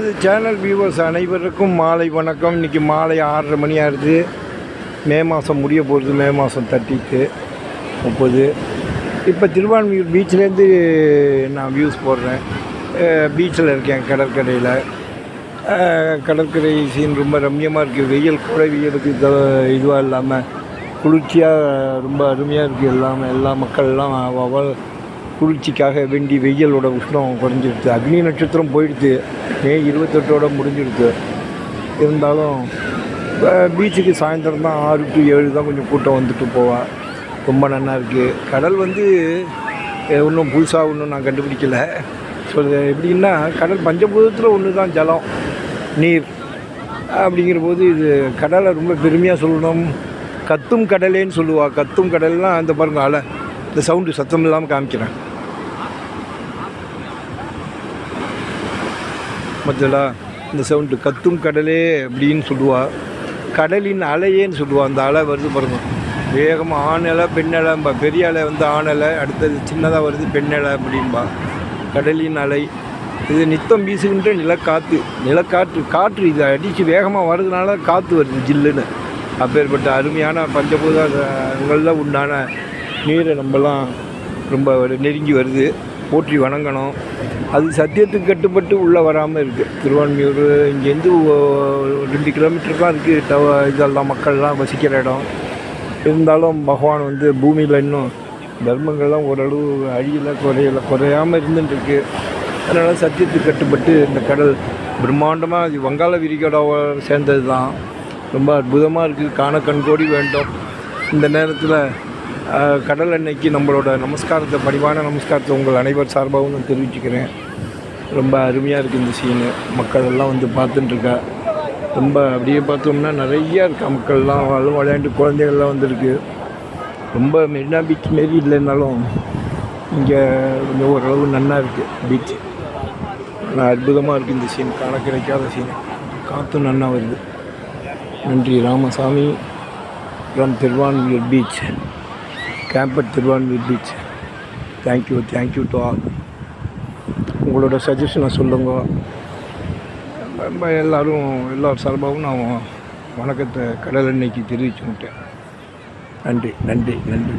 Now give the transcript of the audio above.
Channel viewers அனைவருக்கும் மாலை வணக்கம். இன்றைக்கி மாலை ஆறரை மணி ஆகுது மே மாதம் முடிய போகிறது மே மாதம் தேர்ட்டிக்கு முப்பது. இப்போ திருவான்மியூர் பீச்லேருந்து நான் வியூஸ் போடுறேன். பீச்சில் இருக்கேன் கடற்கரையில். கடற்கரை சீன் ரொம்ப ரம்மியமாக இருக்குது வெயில் கூட வெயிலுக்கு இதுவாக இல்லாமல் குளிர்ச்சியாக ரொம்ப அருமையாக இருக்குது எல்லாமே எல்லா மக்கள்லாம் அவ- குளிர்ச்சிக்காக வேண்டி வெயிலோட உஷ்ணம் குறைஞ்சிடுது. அக்னி நட்சத்திரம் போயிடுது. மே இருபத்தெட்டோட முடிஞ்சிடுது. இருந்தாலும் பீச்சுக்கு சாயந்தரம் தான் ஆறு டு ஏழு தான் கொஞ்சம் கூட்டம் வந்துட்டு போவேன் ரொம்ப நல்லா இருக்குது கடல் வந்து ஒன்றும் புதுசாக ஒன்றும் நான் கண்டுபிடிக்கலை. ஸோ எப்படின்னா கடல் பஞ்சபூதத்தில் ஒன்று தான் ஜலம் நீர். அப்படிங்கிற போது இது கடலை ரொம்ப பெருமையாக சொல்லணும். கத்தும் கடலேன்னு சொல்லுவாள் கத்தும் கடல்லாம் அந்த பாருங்க அலை. இந்த சவுண்டு சத்தம் இல்லாமல் காமிக்கிறேன். மற்றலா இந்த சவுண்டு கத்தும் கடலே அப்படின்னு சொல்லுவா. கடலின் அலையேன்னு சொல்லுவா. அந்த அலை வருது பாருங்க. வேகமாக ஆணலை பெண்ணலைம்பா பெண் பெரிய அலை வந்து ஆணலை அடுத்தது சின்னதாக வருது பெண்ணலை அப்படின்பா. கடலின் அலை. இது நித்தம் வீசுகின்ற நிலக்காற்று. நிலக்காற்று காற்று இதை அடித்து வேகமாக வர்றதுனால காற்று வருது ஜில்லுன்னு. அப்பேற்பட்ட அருமையான பஞ்சபூதங்களில் உண்டான நீரை நம்மலாம் ரொம்ப நெருங்கி வருது. போற்றி வணங்கணும். அது சத்தியத்துக்கு கட்டுப்பட்டு உள்ளே வராமல் இருக்குது திருவான்மியூர் இங்கேருந்து ரெண்டு கிலோமீட்டர் இருக்குது டவ இதெல்லாம் மக்கள்லாம் வசிக்கிற இடம். இருந்தாலும் பகவான் வந்து பூமியில் இன்னும் தர்மங்கள்லாம் ஓரளவு அழியலை குறையல குறையாமல் இருந்துட்டுருக்கு அதனால் சத்தியத்துக்கு கட்டுப்பட்டு இந்த கடல் பிரம்மாண்டமாக அது வங்காள விரிகடாவை சேர்ந்தது தான் ரொம்ப அற்புதமாக இருக்குது காண கண்கோடி வேண்டும். இந்த நேரத்தில் கடல் அன்னைக்கு நம்மளோட நமஸ்காரத்தை பணிவான நமஸ்காரத்தை உங்கள் அனைவர் சார்பாகவும் நான் தெரிவிச்சுக்கிறேன். ரொம்ப அருமையாக இருக்குது இந்த சீனு மக்கள் எல்லாம் வந்து பார்த்துட்டுருக்கா ரொம்ப அப்படியே பார்த்தோம்னா நிறையா இருக்கா மக்கள்லாம். வாழும் விளையாண்டு குழந்தைகள்லாம் வந்திருக்கு. ரொம்ப மெரினா பீச் மாரி இல்லைன்னாலும் இங்கே கொஞ்சம் ஓரளவு நன்னாக இருக்குது பீச் ஆனால் அற்புதமாக இருக்குது இந்த சீன் காண கிடைக்காத சீன் காற்றும் நன்னா வருது. நன்றி. Ramasamy from Thiruvanmiyur beach camp at Thiruvanmiyur beach. Thank you thank you to all உங்களோட சஜஷனை சொல்லுங்க. எல்லோரும் எல்லோரும் எல்லார் சார்பாகவும் நான் வணக்கத்தை கடல் அன்னைக்கு தெரிவிச்சு விட்டேன் நன்றி நன்றி நன்றி.